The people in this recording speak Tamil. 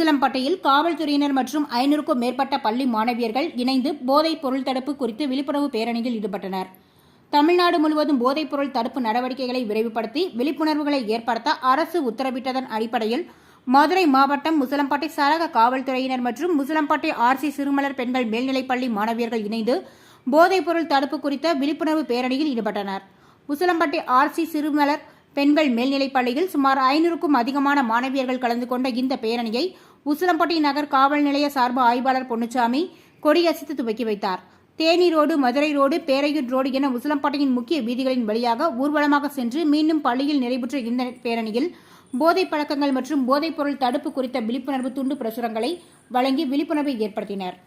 உசிலம்பட்டையில் காவல்துறையினர் மற்றும் ஐநூறுக்கும் மேற்பட்ட பள்ளி மாணவியர்கள் இணைந்து போதைப் பொருள் தடுப்பு குறித்து விழிப்புணர்வு பேரணியில் ஈடுபட்டனர். தமிழ்நாடு முழுவதும் போதைப் பொருள் தடுப்பு நடவடிக்கைகளை விரைவுபடுத்தி விழிப்புணர்வுகளை ஏற்படுத்த அரசு உத்தரவிட்டதன் அடிப்படையில் மதுரை மாவட்டம் முசலம்பட்டை சரக காவல்துறையினர் மற்றும் முசலம்பட்டை ஆர்சி சிறுமலர் பெண்கள் மேல்நிலைப்பள்ளி மாணவியர்கள் இணைந்து போதைப் பொருள் தடுப்பு குறித்த விழிப்புணர்வு பேரணியில் ஈடுபட்டனர். முசலம்பட்டை ஆர்சி சிறுமலர் பெண்கள் மேல்நிலைப்பள்ளியில் சுமார் ஐநூறுக்கும் அதிகமான மாணவியர்கள் கலந்து கொண்ட இந்த பேரணியை உசிலம்பட்டி நகர் காவல் நிலைய சார்பு ஆய்வாளர் பொன்னுச்சாமி கொடியசைத்து துவக்கி வைத்தார். Theni road Madurai road Peraiyur road என உசிலம்பட்டியின் முக்கிய வீதிகளின் வழியாக ஊர்வலமாக சென்று மீண்டும் பள்ளியில் நிறைவுற்ற இந்த பேரணியில் போதைப் பழக்கங்கள் மற்றும் போதைப் பொருள் தடுப்பு குறித்த விழிப்புணர்வு துண்டு பிரசுரங்களை வழங்கி விழிப்புணர்வை ஏற்படுத்தினர்.